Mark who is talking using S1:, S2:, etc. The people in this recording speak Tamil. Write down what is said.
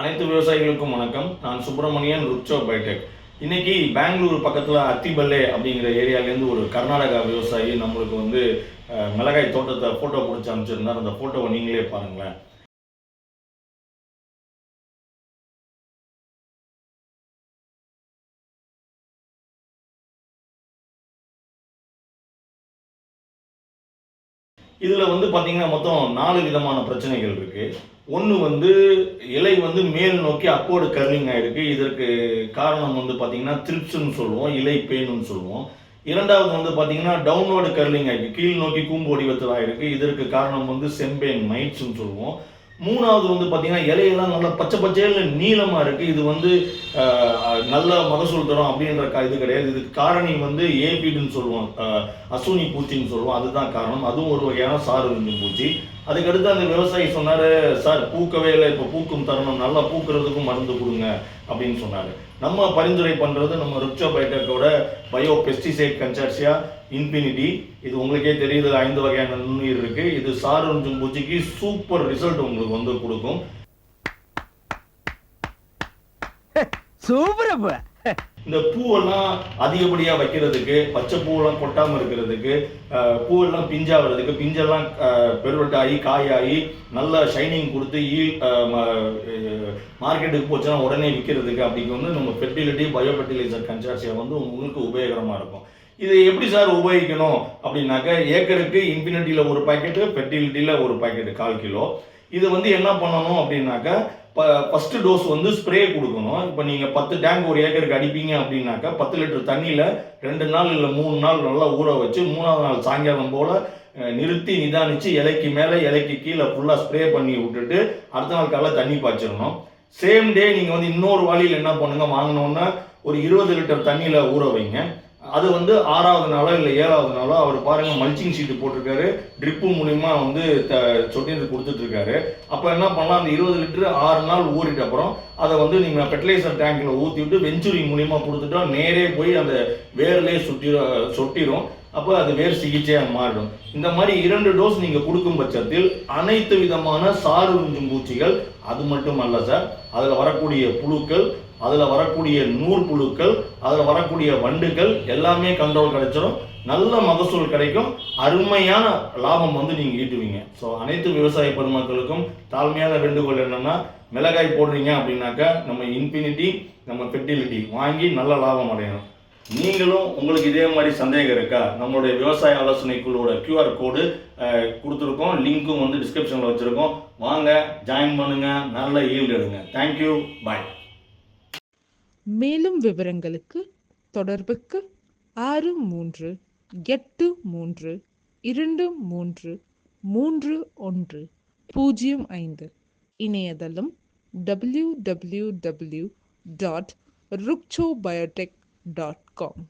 S1: அனைத்து விவசாயிகளுக்கும் வணக்கம். நான் சுப்பிரமணியன் ருக்சோ பைடெக். இன்னைக்கு பெங்களூர் பக்கத்தில் அத்திபல்லே அப்படிங்கிற ஏரியாலேருந்து ஒரு கர்நாடகா விவசாயி நம்மளுக்கு வந்து மிளகாய் தோட்டத்தை ஃபோட்டோ பிடிச்சி அனுப்பிச்சிருந்தார். அந்த ஃபோட்டோவை நீங்களே பாருங்களேன். இதில் வந்து பார்த்தீங்கன்னா மொத்தம் நாலு விதமான பிரச்சனைகள் இருக்குது ஒன்று வந்து இலை வந்து மேல் நோக்கி அப்போடு கர்லிங் ஆகிருக்கு இதற்கு காரணம் வந்து பார்த்தீங்கன்னா த்ரிப்ஸ்னு சொல்லுவோம் இலை பெயின்னு சொல்லுவோம். இரண்டாவது வந்து பார்த்தீங்கன்னா டவுன்வோர்டு கர்லிங் ஆகிருக்கு கீழ் நோக்கி கூம்பு வடிவத்தில் ஆகிருக்கு இதற்கு காரணம் வந்து செம்பேன் மைட்ஸ்ன்னு சொல்லுவோம். மூணாவது வந்து பார்த்தீங்கன்னா இலையெல்லாம் நல்லா பச்சை பச்சையில் நீளமாக இருக்குது இது வந்து நல்ல மகசூல் தரும் அப்படின்ற க இது கிடையாது. இதுக்கு காரணி வந்து ஏபிடுன்னு சொல்லுவோம் அசூனி பூச்சின்னு சொல்லுவோம். அதுதான் காரணம். அதுவும் ஒரு வகையான சாறு பூச்சி. அதுக்கடுத்து அந்த விவசாயி சொன்னார் சார் பூக்கவே இல்லை இப்போ பூக்கும் தருணம். நல்லா பூக்கிறதுக்கும் மருந்து கொடுங்க அப்படின்னு சொன்னார். நம்ம பரிந்துரை பண்ணுறது நம்ம ருக்ஷோ பைட்டக்கோட பயோ பெஸ்டிசைட் கன்சார்சியா இன்ஃபினிட்டி. இது உங்களுக்கே தெரியுது ஐந்து வகையான நுண்ணுயிர் இருக்கு. இது சாரஞ்சும் பூச்சிக்கு சூப்பர் ரிசல்ட் உங்களுக்கு வந்து கொடுக்கும்.
S2: சூப்பர் அப்ப.
S1: இந்த பூவெல்லாம் அதிகப்படியாக வைக்கிறதுக்கு பச்சை பூவெல்லாம் கொட்டாமல் இருக்கிறதுக்கு பூவெல்லாம் பிஞ்சாகிறதுக்கு பிஞ்செல்லாம் அஹ், பெருவெட்டாகி காயாகி நல்ல ஷைனிங் கொடுத்து ஈ மார்க்கெட்டுக்கு போச்சுன்னா உடனே விற்கிறதுக்கு அப்படிங்க வந்து நம்ம ஃபெர்டிலிட்டி பயோ ஃபெர்டிலைசர் கன்சார்சியா வந்து உங்களுக்கு உபயோகரமாக இருக்கும். இது எப்படி சார் உபயோகிக்கணும் அப்படின்னாக்க ஏக்கருக்கு இன்ஃபினிட்டியில் ஒரு பாக்கெட்டு ஃபெர்டிலிட்டியில் ஒரு பாக்கெட்டு கால் கிலோ. இது வந்து என்ன பண்ணணும் அப்படின்னாக்கா ஃபஸ்ட்டு டோஸ் வந்து ஸ்ப்ரே கொடுக்கணும். இப்போ நீங்கள் பத்து டேங்க் ஒரு ஏக்கருக்கு அடிப்பீங்க அப்படின்னாக்கா பத்து லிட்டர் தண்ணியில் ரெண்டு நாள் இல்லை மூணு நாள் நல்லா ஊற வச்சு மூணாவது நாள் சாயங்காலம் போல் நிறுத்தி நிதானிச்சு இலைக்கு மேலே இலைக்கு கீழே ஃபுல்லாக ஸ்ப்ரே பண்ணி விட்டுட்டு அடுத்த நாள் காலைல தண்ணி பாய்ச்சிடணும். சேம் டே நீங்கள் வந்து இன்னொரு வாளியில் என்ன பண்ணுங்கள் வாங்கினோன்னா ஒரு இருபது லிட்டர் தண்ணியில் ஊற வைங்க. அது வந்து ஆறாவது நாளோ இல்லை ஏழாவது நாளோ அவர் பாருங்க மல்ச்சிங் ஷீட் போட்டிருக்காரு. ட்ரிப்பு மூலியமா வந்து த சொட்டு கொடுத்துட்டு இருக்காரு அப்போ என்ன பண்ணலாம்? அந்த இருபது லிட்டரு ஆறு நாள் ஊறிட்ட அப்புறம் அதை வந்து நீங்கள் ஃபெர்டிலைசர் டேங்க்ல ஊற்றி விட்டு வெஞ்சுரி மூலியமா கொடுத்துட்டா நேரே போய் அந்த வேர்லேயே சுட்டி சொட்டிரும். அப்போ அது வேர் சிகிச்சையாக மாறிடும். இந்த மாதிரி இரண்டு டோஸ் நீங்கள் கொடுக்கும் பட்சத்தில் அனைத்து விதமான சாறு உறிஞ்சும் பூச்சிகள் அது மட்டும் அல்ல சார் அதில் வரக்கூடிய புழுக்கள் அதில் வரக்கூடிய நூல் புழுக்கள் அதில் வரக்கூடிய வண்டுகள் எல்லாமே கண்ட்ரோல் கிடைச்சிடும் நல்ல மகசூல் கிடைக்கும். அருமையான லாபம் வந்து நீங்கள் ஈட்டுவீங்க. ஸோ அனைத்து விவசாய பெருமக்களுக்கும் தாழ்மையான வேண்டுகோள் என்னன்னா மிளகாய் போடுறீங்க அப்படின்னாக்கா நம்ம இன்ஃபினிட்டி நம்ம ஃபெர்டிலிட்டி வாங்கி நல்ல லாபம் அடையணும். நீங்களும் உங்களுக்கு இதே மாதிரி சந்தேகம் இருக்கா? நம்மளுடைய விவசாய ஆலோசனை குழுவோட கியூஆர் கோடு கொடுத்துருக்கோம். லிங்க்கும் வந்து டிஸ்கிரிப்ஷனில் வச்சுருக்கோம். வாங்க ஜாயின் பண்ணுங்கள் நல்ல ஈல்டு எடுங்க. தேங்க்யூ பாய்
S3: மேலும் விவரங்களுக்கு தொடர்புக்கு ஆறு மூன்று எட்டு மூன்று இரண்டு மூன்று மூன்று ஒன்று பூஜ்ஜியம் ஐந்து. இணையதளம் W W W dot Rukso biotech dot com.